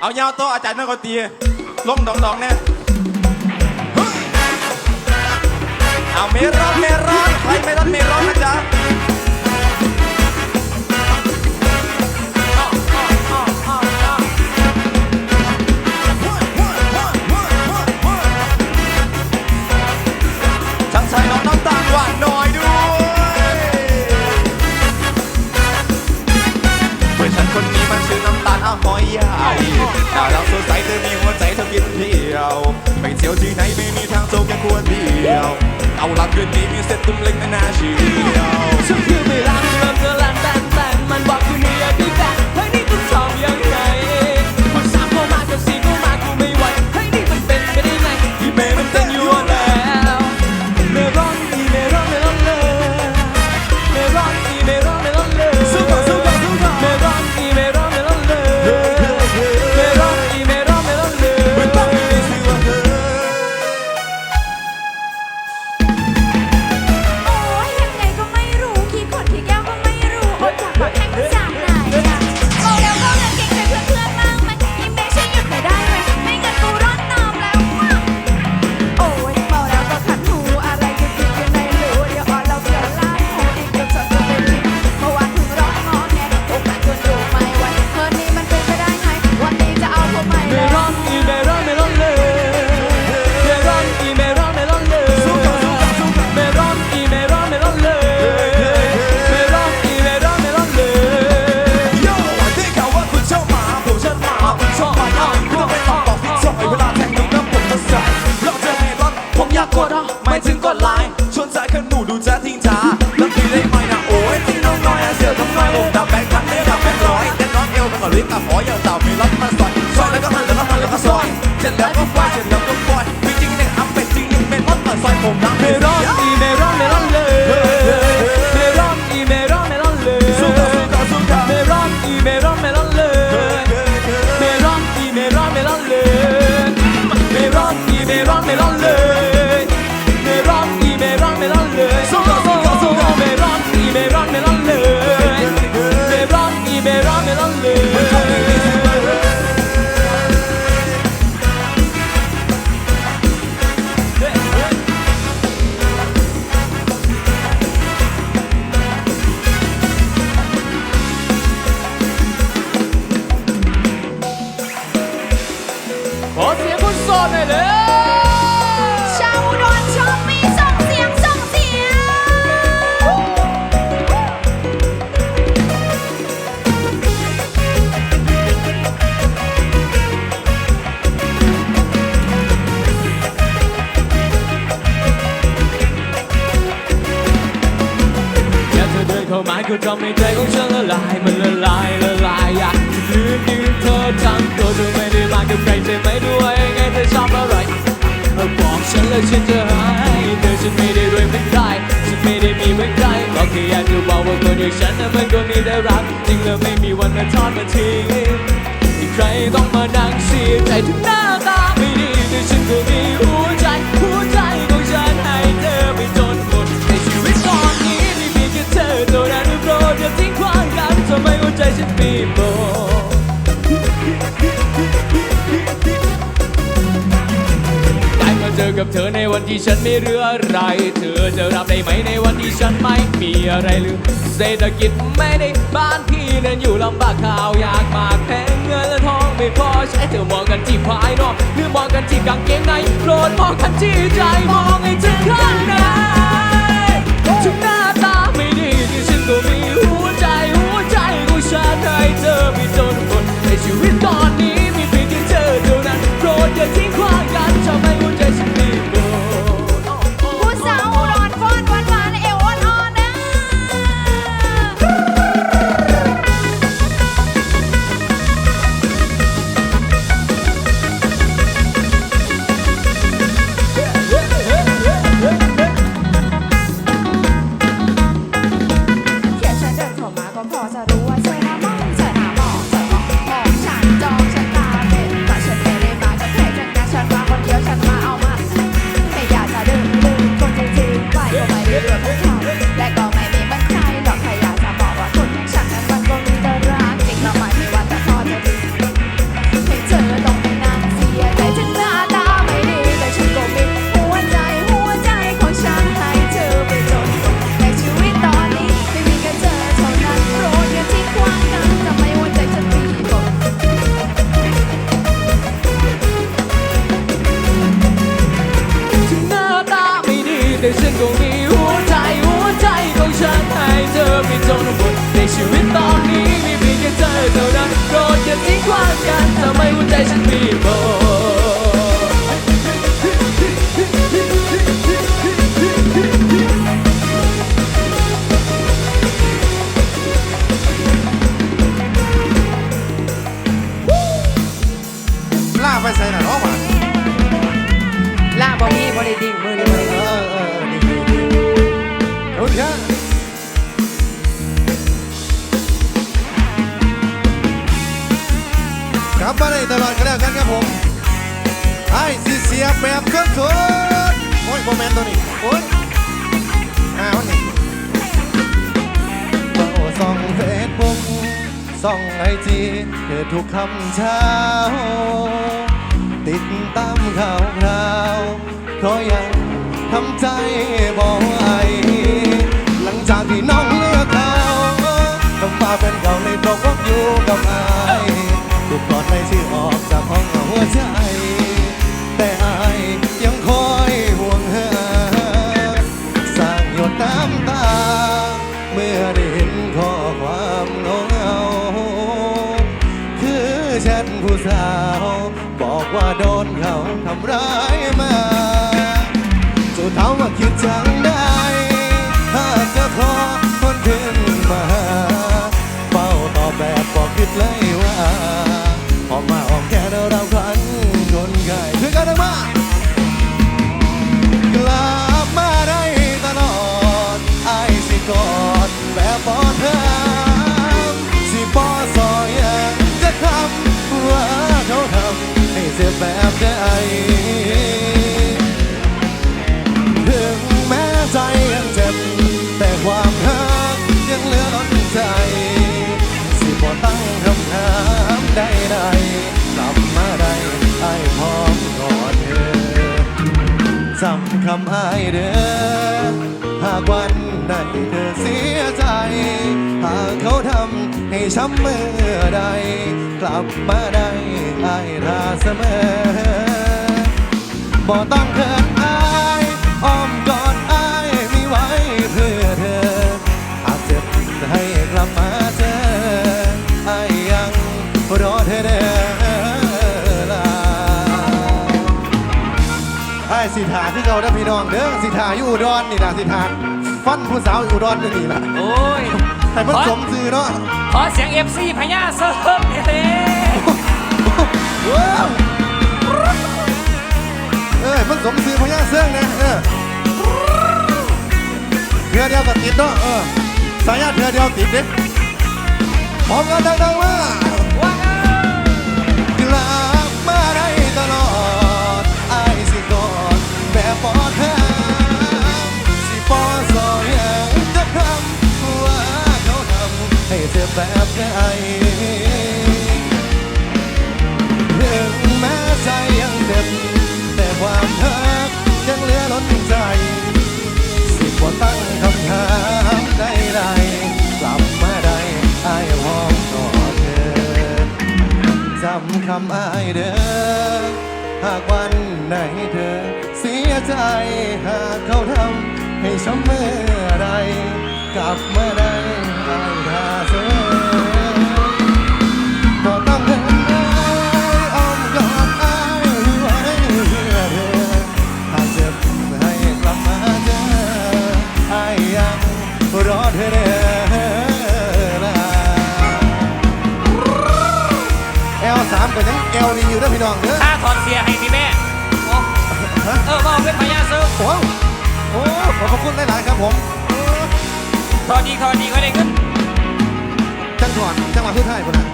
เอายาวโตอาจารย์นักดนตรีลงดองดองๆเนี่ยเอาเมรอนเมรอนใครเมรอนเมรอนนะจ๊ะ เอาหลักคืนนี้มีเซ็ตตุ้มเล็กนานาเชียว กดไลน์ชวนใจขึ้นหนูดูจะทิ้งช้าแล้วพี่ได้ไหมนะโอ้ยที่น้องน้อยเสือทำไมผมดับแบงค์พันไม่ดับแบงค์ร้อยแต่น้องเอวมันก็ลิ้นอะหมออย่างเต่ามีรับมาซอยซอยแล้วก็หันแล้วก็หันแล้วก็ซอยเสร็จแล้วก็ไฟเสร็จแล้วก็ปล่อยมีจริงเนี่ยอัพเป็นจริงเนี่ยเป็นรถมาซอยผมน้ำเป็น สียงคนโสดหน่อยเลยชาวอุดรชอบมีส่งเสียงส่งเสียง แค่เธอเดินเข้ามาก็ทำให้ใจของฉันละลายมันละลายละลายอยากจะลืมยืนเธอทั้งตัวเธอไม่ได้มากับใครใช่ไหม คนอย่างฉันนั้นมันก็มีแต่รักจริงแล้วไม่มีวันมาทอดมาทิ้งที่ใครต้องมานั่งเสียใจถึงหน้า ที่ฉันไม่เหลืออะไร เธอจะรับได้ไหมในวันที่ฉันไม่มีอะไรเหลือเศรษฐกิจไม่ได้บ้านพี่นั้นอยู่ลำบากข่าวยากมากแพงเงินและทองไม่พอใช้เธอมองกันที่ภายนอกหรือมองกันที่กางเกงในโปรดมองกันที่ใจมองให้ถึงข้างในถึงหน้าตาไม่ดีที่ฉันก็มีหัวใจหัวใจของฉันให้เธอไปจนหมดใน ทำให้หัวใจฉันมีโบล่าไปใส่หน่อยเนาะมันล่าบอมีบ่ได้ดิ่งมือเลย เออเออเออดีดีดีโอเค มาได้ตลอดก็แล้วกันครับผมไอ้สิเสียแบบเครื่องสุดโอ้ยโมเมนต์ตัวนี้โอ้ยอ้าวนี่เบาส่องเฟซบุ๊กส่องไอจีเธอทุกคำเช้า ติดตามข่าวคราวเพราะยังทำใจบอกไหวหลังจากที่น้องเลือกเขาต้องมาเป็นเขาในตกวักอยู่กับอา แชทผู้สาว บอกว่าโดนเขาทำร้ายมาจะถามว่าคิดจังได้ ถ้าจะขอคนขึ้นมา เป้าตอบแบบบอกคิดเลยว่าำอ้ายเด้อหากวันใดเธอเสียใจ หากเขาทำให้ช้ำเมื่อใด กลับมาได้อายท่าเสมอบ่ต้องเขินอายอ้อมกอดอายมีไว้เพื่อเธอ หากเจ็บให้กลับมา สิทาที่เราได้อพี่น้องเด้อสิทาอยู่อุดรนี่นะสิทาฟันผู้สาวอยู่อุดรอยู่นี่ล่ะโอ้ย ให้มันสมซื่อเนาะขอเสียง FC พญาเซิร์ฟเฮ้ว้าวเอ้ยมันสมซื่อพญาเสื่องนะเออเทือเดียวกับติดเนาะเออสายญาติเทือเดียวติดเด้พร้อมกันดังๆว่า เจ็บแบบไหนถึงแม้ใจยังเจ็บแต่ความรักยังเหลือล้นใจ สิบ่ตั้งคำถามใดๆกลับมาได้ไอ้ายพร้อมกอดเธอจำคำอ้ายเด้อหากวันไหนเธอ เสียใจหากเขาทำให้ช้ำเมื่อใดกลับมาได้ไอ้ทาเสามก็ยังเอลนี่อยู่นะพี่น้องเด้อถ้าถอดเสียให้พี่แม่โอ้เออบอกเป็นพญาเซิร์ฟโอ้โหขอบพระคุณหลายๆครับผมถอดดีถอดดีก็ได้เงินจังหวัดจังหวัดพื้นไทยคนน่ะ